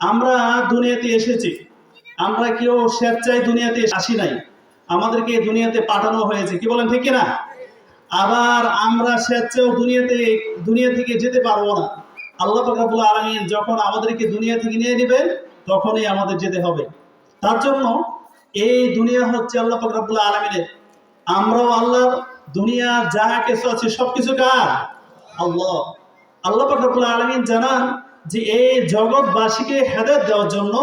আমরা দুনিয়াতে এসেছি। আমরা কেউ স্বেচ্ছায় দুনিয়াতে আসি নাই। আমাদেরকে দুনিয়াতে পাঠানো হয়েছে। কি বলেন, ঠিক না আবার আমরা স্বেচ্ছাও দুনিয়াতে, দুনিয়া থেকে যেতে পারব না। আল্লাহ ফাকরাবুল আলমিন যখন আমাদেরকে দুনিয়া থেকে নিয়ে নেবেন, তখনই আমাদের যেতে হবে। তার জন্য এই দুনিয়া হচ্ছে আল্লাহ ফাকরাবুল আলমিনের। আমরাও আল্লাহ, দুনিয়া যা কিছু আছে সবকিছু কার? আল্লাহ। আল্লাহ ফাকরাবুল আলমিন জানান যে এই জগৎবাসীকে হেদায়ত দেওয়ার জন্য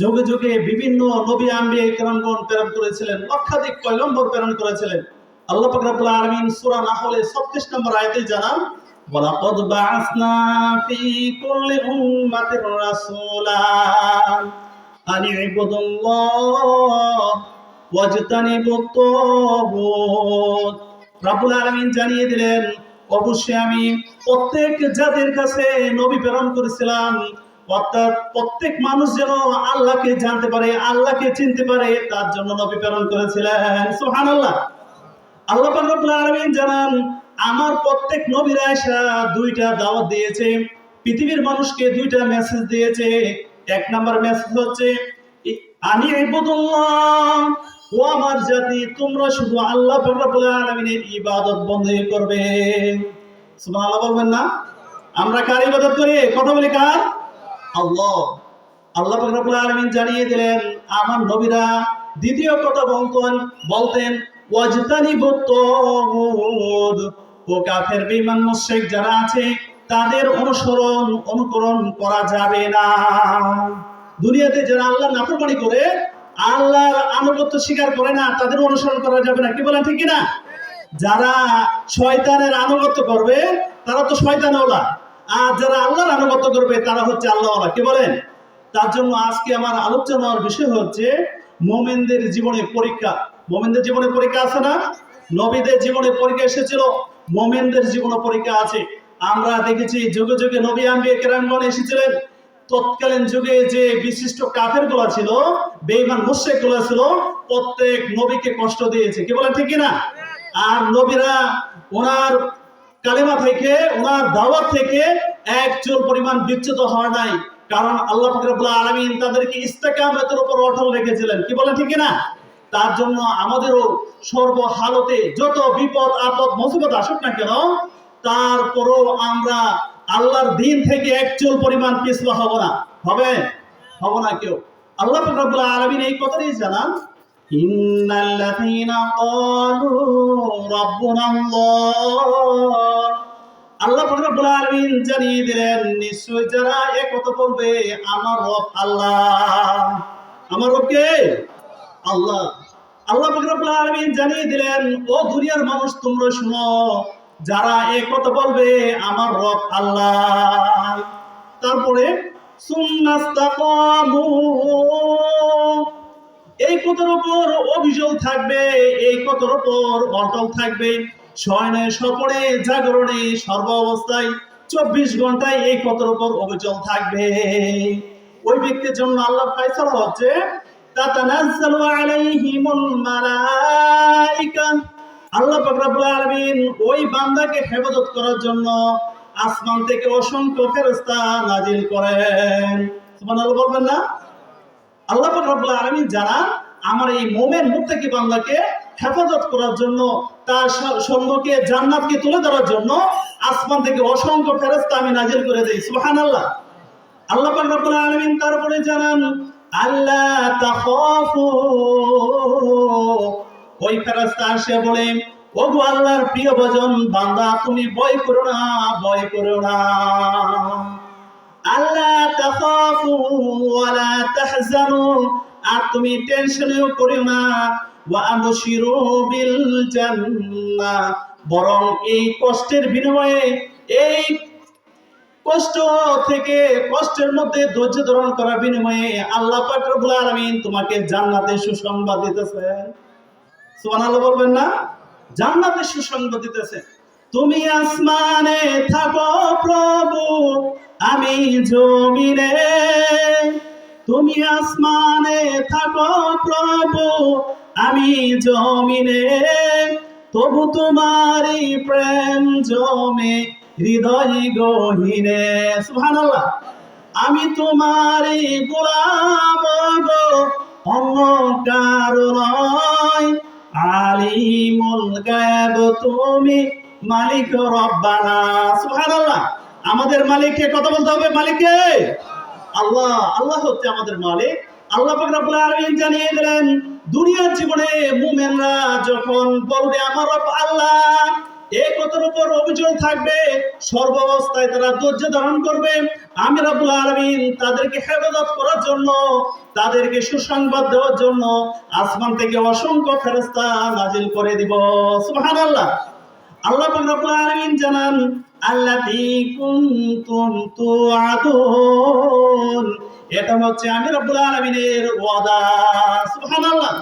যুগে যুগে বিভিন্ন নবী আম্বি কেরামগণ প্রেরণ করেছিলেন, লক্ষাধিক পয়গম্বর প্রেরণ করেছিলেন। আল্লাহ পাক রব্বুল আলামিন সূরা নাহলে 36 নম্বর আয়াতে জানান, ওয়ালাকাদ বা'আসনা ফি কুল্লি উম্মাতির রাসূলা আন ইবুদুল্লাহ ওয়াজতানিবুত তাগুত। রব্বুল আলামিন জানিয়ে দিলেন অবশ্যই আমি প্রত্যেক জাতির কাছে নবী প্রেরণ করেছিলাম। অর্থাৎ প্রত্যেক মানুষ যেন আল্লাহকে জানতে পারে, আল্লাহকে চিনতে পারে, তার জন্য নবী প্রেরণ করেছিলেন। সুবহানাল্লাহ। আল্লাহ রব্বুল আলামিন জানান, আমার প্রত্যেক দুইটা দাওয়াত দিয়েছে। পৃথিবীর মানুষকে দুইটা মেসেজ দিয়েছে। এক নাম্বার মেসেজ হচ্ছে, আনি ইবুদুল্লাহ ও আমার জাতি, তোমরা শুধু আল্লাহ আলামিনের ইবাদত বন্ধই করবে। সুবহানাল্লাহ বলবেন না? আমরা কার ইবাদত করি? কথা বলি কার? আল্লাহ। আল্লাহ রব্বুল আলামিন জানিয়ে দিলেন, আমার নবীরা দ্বিতীয় কথা বলতেন বলতেন ও কাফের, বেঈমান, মুশরিক যারা আছে, তাদের অনুসরণ, অনুকরণ করা যাবে না। দুনিয়াতে যারা আল্লাহ নাফরমানি করে আল্লাহর আনুগত্য স্বীকার করে না, তাদের অনুসরণ করা যাবে না। কি বলেন, ঠিক না যারা শয়তানের আনুগত্য করবে, তারা তো শয়তান ওলা আর যারা আল্লাহর আনুগত্য করবে, তারা হচ্ছে আল্লাহ ওলা কি বলেন? তার জন্য আজকে আমার আলোচনার বিষয় হচ্ছে মোমেনদের জীবনে পরীক্ষা। মোমেনদের জীবনে পরীক্ষা আছে না? নবীদের জীবনে পরীক্ষা এসেছিল, মোমেনদের জীবনে পরীক্ষা আছে। আমরা দেখেছি যুগে যুগে নবী আম্বিয়া কেরামগণ এসেছিলেন। তৎকালীন যুগে যে বিশিষ্ট কাফেরগুলা ছিল বেইমান মুশেকগুলা ছিল, প্রত্যেক নবীকে কষ্ট দিয়েছে। কি বলেন ঠিক কিনা? আর নবীরা ওনার কালেমা থেকে, ওনার দাওয়াত থেকে এক চুল পরিমাণ বিচ্যুত হওয়া নাই। কারণ আল্লাহ ফকরবুল্লাহ আলমিন তাদেরকে ইস্তেকামতের উপর অটল রেখেছিলেন। কি বলেন ঠিক না তার জন্য আমাদেরও সর্বহালতে যত বিপদ আপদ, মুসিবত আসুক না কেন, তারপরও আমরা আল্লাহর দিন থেকে একচুল পরিমাণ পিছু হব না। হবে? হব না কেউ। আল্লাহ রব্বুল আলমিন এই কথাটাই জানান আল্লাহ রব্বুল আলমিন জানিয়ে দিলেন, নিশ্চয় যারা এ কত বলবে আমার রব আল্লাহ। আমার রব কে? আল্লাহ। আল্লাহ রব্বুল আলমিন জানিয়ে দিলেন, ও দুনিয়ার মানুষ, তোমরা শুনো যারা এক কথা বলবে, আমার রব আল্লাহ। তারপরে এই কথার উপর অভিযোগ থাকবে, এই কথার উপর অটল থাকবে। শয়নে সপরে জাগরণে সর্ব অবস্থায় চব্বিশ ঘন্টায় এই কথার উপর অভিযোগ থাকবে। ওই ব্যক্তির জন্য আল্লাহ ফাইসালা হচ্ছে, তাতানাজ্জালু আলাইহিমুল মালাইকা। আল্লাহ আলামিন ওই বান্দাকে হেফাজত করার জন্য আসমান থেকে অসংখ্য ফেরেশতা নাজিল করেন। বলবেন না? আল্লাহ পাক রব্বুল আলামিন যারা আমার এই মোমের মোমেন মুত্তাকি বান্দাকে হেফাজত করার জন্য, তার সঙ্গকে জান্নাতকে তুলে ধরার জন্য আসমান থেকে অসংখ্য ফেরেশতা আমি নাজিল করে দেই। সুবহানাল্লাহ। আল্লাহ পাক রব্বুল আলামিন তারপরে জানান আল্লাহ তাখাফু ওই ফেরেশতা আসে বলে ও গো আল্লাহর প্রিয় ভজন, বান্দা, তুমি ভয় করো না, ভয় করো না। আল্লাহ তাখাফু ওয়ালা তাহজানু, আর তুমি টেনশনেও না। ওয়া আবশিরু বিল বরং এই কষ্টের বিনিময়ে, এই কষ্ট থেকে কষ্টের মধ্যে ধৈর্য ধারণ করার বিনিময়ে আল্লাহ পাক রব্বুল আলামিন তোমাকে জান্নাতে সুসংবাদ দিতেছেন। সুবহানাল্লাহ বলবেন না? জান্নাতে সুসংবাদ দিতেছেন তুমি আসমানে থাকো প্রভু, আমি জমিনে। তুমি আসমানে থাকো প্রভু, আমি জমিনে। তবু তোমারই প্রেম জমে, হৃদয় গহিনে। সুবহানাল্লাহ। আমি তোমারই গোলাম গো, অন্য কারও নয়। আলিমুল গায়ব তুমি মালিক রব্বানা। সুবহানাল্লাহ। আমাদের মালিককে কথা বলতে হবে? মালিককে? আল্লাহ। আল্লাহ হচ্ছে আমাদের মালিক। আল্লাহ পাক রব্বুল আলামিন জানিয়ে দিলেন, দুনিয়ার জীবনে মুমিনরা যখন বলবে, আমার রব আল্লাহ এই কথার উপর অভিযোগ থাকবে, সর্বাবস্থায় তারা ধৈর্য ধারণ করবে। আমি রব্বুল আলামিন তাদেরকে হেফাজত করার জন্য, তাদেরকে সুসংবাদ দেওয়ার জন্য আসমান থেকে অসংখ্য ফেরেশতা নাজিল করে দিব। সুবহানাল্লাহ। আল্লাহ পাক রব্বুল আলামিন জানান, আল্লাতী কুনতুম তুআদুন। এটা হচ্ছে আমি রব্বুল আলামিনের ওয়াদা। সুবহানাল্লাহ।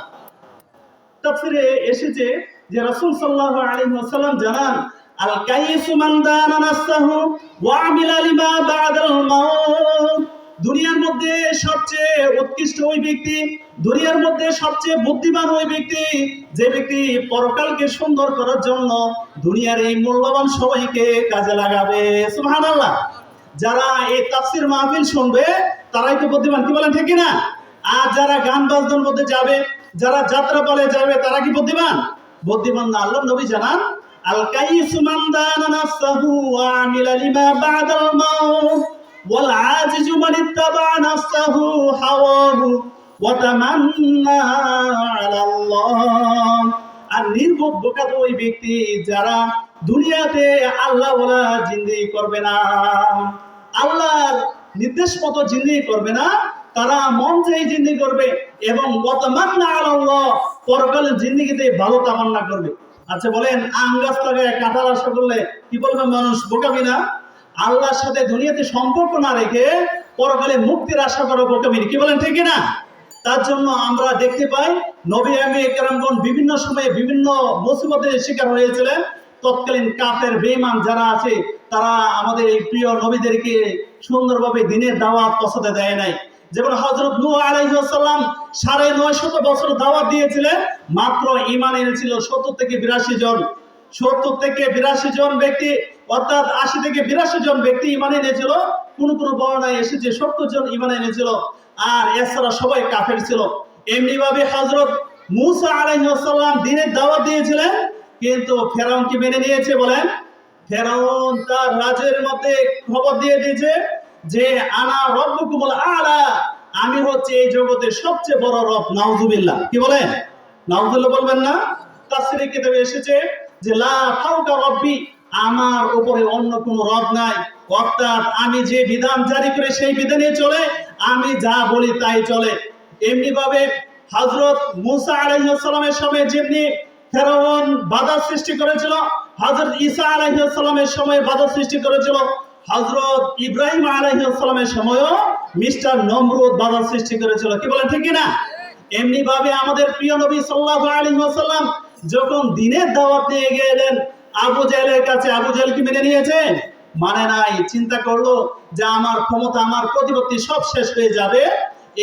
তাফসিরে এসেছে যে রাসূল সাল্লাল্লাহু আলাইহি ওয়াসাল্লাম জানান, আল কাইসু মান দানা নাফসাহু ওয়া আমিলা লিমা বা'দাল মাউত। দুনিয়ার মধ্যে সবচেয়ে উৎকৃষ্ট ওই ব্যক্তি, দুনিয়ার মধ্যে সবচেয়ে বুদ্ধিমান ওই ব্যক্তি, যে ব্যক্তি পরকালকে সুন্দর করার জন্য দুনিয়ার এই মূল্যবান সময়কে কাজে লাগাবে। সুবহানাল্লাহ। যারা এই তাফসির মাহফিল শুনবে, তারাই তো বুদ্ধিমান, কি বলেন, ঠিক না আর যারা গান বাজনার মধ্যে যাবে, যারা যাত্রা পালে যাবে, তারা কি বুদ্ধিমান? বুদ্ধিমান না, আল্লাহ নবী জানান আল কাইসু মান দানা নাফসাহু ওয়া আমিলা লিমা বা'দাল মাউত ওয়াল আজিজু মান ইত্তাবা নাফসাহু হাওয়াহু, ওয়া তামান্না আলা আল্লাহ আর নির্বোধ বোকা ওই ব্যক্তি যারা দুনিয়াতে আল্লাহ ওলা জিন্দেগি করবে না, আল্লাহর নির্দেশ মতো জিন্দেগি করবে না তারা মন চেয়ে জিন্দেগি করবে এবং বর্তমান্না আল্লাহ পরকালের জিন্দেগিতে ভালো তামান্না করবে। আচ্ছা বলেন, আম গাছ লাগায় কাঁঠাল আশা করলে কি বলবে মানুষ? বোকামি না আল্লাহর সাথে দুনিয়াতে সম্পর্ক না রেখে পরকালে মুক্তির আশা করো বোকামি কি বলেন, ঠিক না তার জন্য আমরা দেখতে পাই, নবী আমি কেরামগণ বিভিন্ন সময়ে বিভিন্ন মুসিবতের শিকার হয়েছিলেন। তৎকালীন কাফের বেঈমান যারা আছে, তারা আমাদের এই প্রিয় নবীদেরকে সুন্দরভাবে দিনের দাওয়াত পৌঁছাতে দেয় নাই। যেমন হজরত নূহ আলাইহিসসালাম সাড়ে নয় শত বছর দাওয়াত দিয়েছিলেন, মাত্র ইমান এনেছিল সত্তর থেকে বিরাশি জন। সত্তর থেকে বিরাশি জন ব্যক্তি, অর্থাৎ আশি থেকে বিরাশি জন ব্যক্তি ইমান এনেছিল। কোন কোন বর্ণায় এসেছে সত্তর জন ইমান এনেছিল। আর এছাড়া সবাই কাফের ছিল। এমনি ভাবে হজরত মুসা আলাইহিসসালাম দিনের দাওয়াত দিয়েছিলেন, কিন্তু ফেরাউন কি মেনে নিয়েছে বলেন। ফেরাউন তার রাজের মধ্যে খবর দিয়ে দিয়েছে যে আনা রব্বুকুমুল আলা, আমি হচ্ছে এই জগতের সবচেয়ে বড় রব, নাউজুবিল্লাহ। কি বলেন? নাউজুবিল্লাহ বলবেন না? তাফসীরে কিতাবে এসেছে যে, লা ফাওকা রব্বি, আমার উপরে অন্য কোনো রব নাই। অর্থাৎ আমি যে বিধান জারি করে সেই বিধানে চলে, আমি যা বলি তাই চলে। এমনি ভাবে হজরত মুসা আলাইহিসসালামের সময় যেমনি ফেরাউন বাধা সৃষ্টি করেছিল, হযরত ঈসা আলাইহিসসালামের সময় বাধা সৃষ্টি করেছিল হজরত ইব্রাহিম আলাইহিসসালামের সময়ও মিস্টার নমরুদ বাধা সৃষ্টি করেছিল। কি বলেন, ঠিক না এমনি ভাবে আমাদের প্রিয় নবী সাল্লাল্লাহু আলাইহি ওয়াসাল্লাম যখন দিনের দাওয়াত নিয়ে গেলেন, আবু জাহেলের কাছে, আবু জাহেল কি মেনে নিয়েছে? মানে নাই, চিন্তা করল যে আমার ক্ষমতা, আমার প্রতিপত্তি সব শেষ হয়ে যাবে,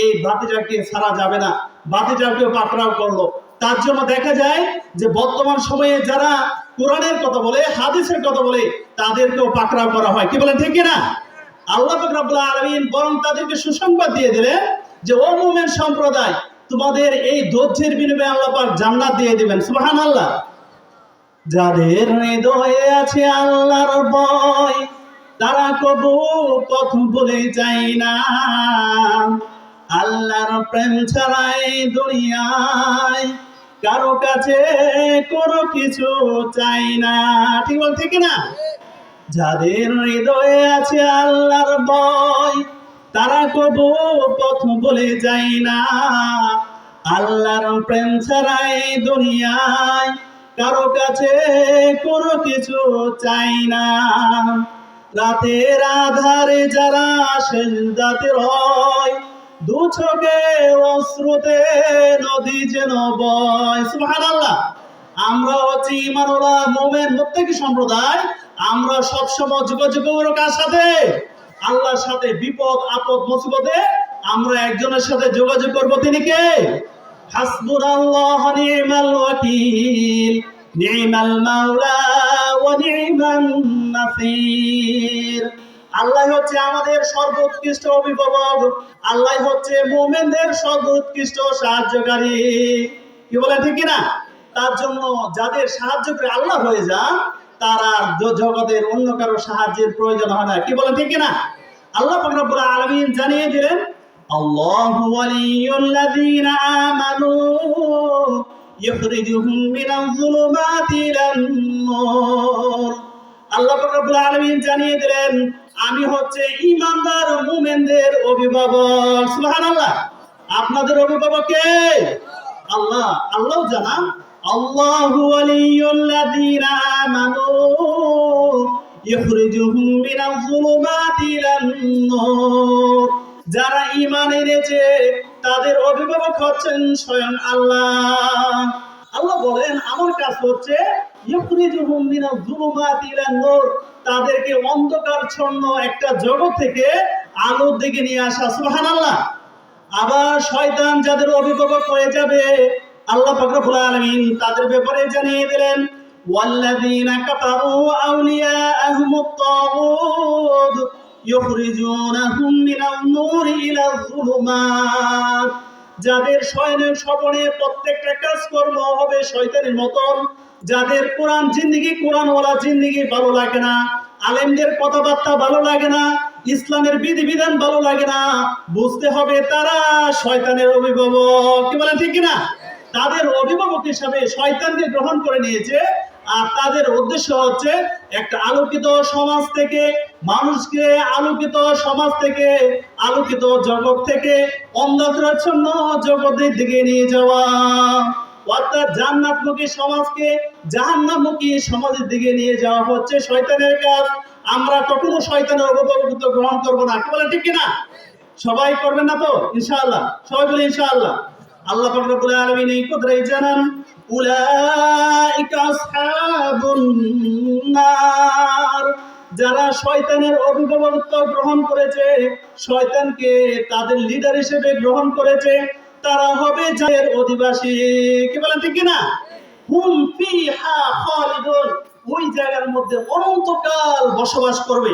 এই বাতিজাকে ছাড়া যাবে না। বাতিজাকেও পাকড়াও করল। তার জন্য দেখা যায় যে বর্তমান সময়ে যারা কোরআনের কথা বলে, হাদিসের কথা বলে, তাদেরকেও পাকড়াও করা হয়। কি বলেন, ঠিক না আল্লাহ পাক রব্বুল আলামিন বরং তাদেরকে সুসংবাদ দিয়ে দিলেন যে, ও মুমিন সম্প্রদায়, তোমাদের এই ধৈর্যের বিনিময়ে আল্লাহ পাক জান্নাত দিয়ে দিবেন। সুবহানাল্লাহ। যাদের হৃদয়ে আছে আল্লাহর ভয়, তারা কবু পথ বলে যায় না। আল্লাহর প্রেম ছাড়াই দুনিয়ায় কারও কাছে কোনো কিছু চাই না। ঠিক বল, ঠিক না যাদের হৃদয়ে আছে আল্লাহর ভয়, তারা কবু পথ বলে যায় না। আল্লাহর প্রেম ছাড়াই দুনিয়ায় কারও কাছে কোনো কিছু চাই না। রাতের আধারে যারা সেজদাতে হয় দু অশ্রুতে নদী যেন বয়। সুবহানাল্লাহ। আমরা হচ্ছে ইমানুল্লাহ মোমেন প্রত্যেক সম্প্রদায়। আমরা সবসময় যোগাযোগ কার সাথে? আল্লাহর সাথে। বিপদ, আপদ, মুসিবতে আমরা একজনের সাথে যোগাযোগ করব। তিনি কে? হাসবুনাল্লাহ, নি'মাল ওয়াকিল। নি'মাল মাওলা ওয়া নি'মান নাসির। আল্লাহ হচ্ছে আমাদের সর্বোৎকৃষ্ট অভিভাবক। আল্লাহ হচ্ছে মোমেনদের সর্বোৎকৃষ্ট সাহায্যকারী। কি বলে ঠিক না তার জন্য যাদের সাহায্য করে আল্লাহ হয়ে যান, তারা জগতের অন্য কারও সাহায্যের প্রয়োজন হয় না। কি বলে ঠিক না আল্লাহ রব্বুল আলামিন জানিয়ে দিলেন, আল্লাহু ওয়ালিয়ুল্লাযীনা আমানু ইখরিজুহুম মিনাল যুলুমাতি ইলান নূর। আল্লাহ জানিয়ে দিলেন আমি হচ্ছে ইমানদার মুমিনদের অভিভাবক। সুবহানাল্লাহ। আপনাদের অভিভাবক কে? আল্লাহ। আল্লাহ জানা আল্লাহু ওয়ালিয়ুল্লাযীনা আমানু ইখরিজুহুম মিনাল যুলুমাতি ইলান নূর। যারা ঈমান এনেছে, তাদের অভিভাবক হচ্ছেন স্বয়ং আল্লাহ। আল্লাহ বলেন, আমার কাজ হচ্ছে ইখরিজুহুম মিনাল যুলুমাতি ইলান নূর তাদেরকে অন্ধকারচ্ছন্ন একটা জগৎ থেকে আলোর দিকে নিয়ে আসা সুবহানাল্লাহ আবার শয়তান যাদের অভিভাবক হয়ে যাবে আল্লাহ ফাকরুল আলমিন তাদের ব্যাপারে জানিয়ে দিলেন والذين كفروا أولياءهم الطاغوت يخرجونهم من النور إلى الظلمات যাদের শয়নের স্বপনে প্রত্যেকটা কাজকর্ম হবে শয়তানের মতন, যাদের কোরআন জিন্দিগি, কোরআনওয়ালা জিন্দিগি ভালো লাগে না, আলেমদের কথাবার্তা ভালো লাগে না, ইসলামের বিধিবিধান ভালো লাগে না, বুঝতে হবে তারা শয়তানের অভিভাবক। কি বলে ঠিক না তাদের অভিভাবক হিসাবে শয়তানকে গ্রহণ করে নিয়েছে, আর তাদের উদ্দেশ্য হচ্ছে একটা আলোকিত সমাজ থেকে মানুষকে আলোকিত সমাজ থেকে, আলোকিত জগৎ থেকে অন্ধকারাচ্ছন্ন জগতের দিকে নিয়ে যাওয়া। অর্থাৎ জান্নাতমুখী সমাজকে জাহান্নামুখী সমাজের দিকে নিয়ে যাওয়া হচ্ছে শয়তানের কাজ। আমরা কখনো শয়তানের অভিভাবকত্ব গ্রহণ করব না। কি বলে ঠিক কিনা? সবাই করবেন না তো? ইনশাআল্লাহ। সবাই বলে ইনশাআল্লাহ। আল্লাহ পাক রব্বুল আলামিন এই কথাই জানান, উলাইকা আসহাবুন নার। যারা শয়তানের অভিভাবকত্ব গ্রহণ করেছে, শয়তানকে তাদের লিডার হিসেবে গ্রহণ করেছে, তারা হবে যাদের অধিবাসী। কি বলেন, ঠিক না হুম ফিহা ওই জায়গার মধ্যে অনন্তকাল বসবাস করবে।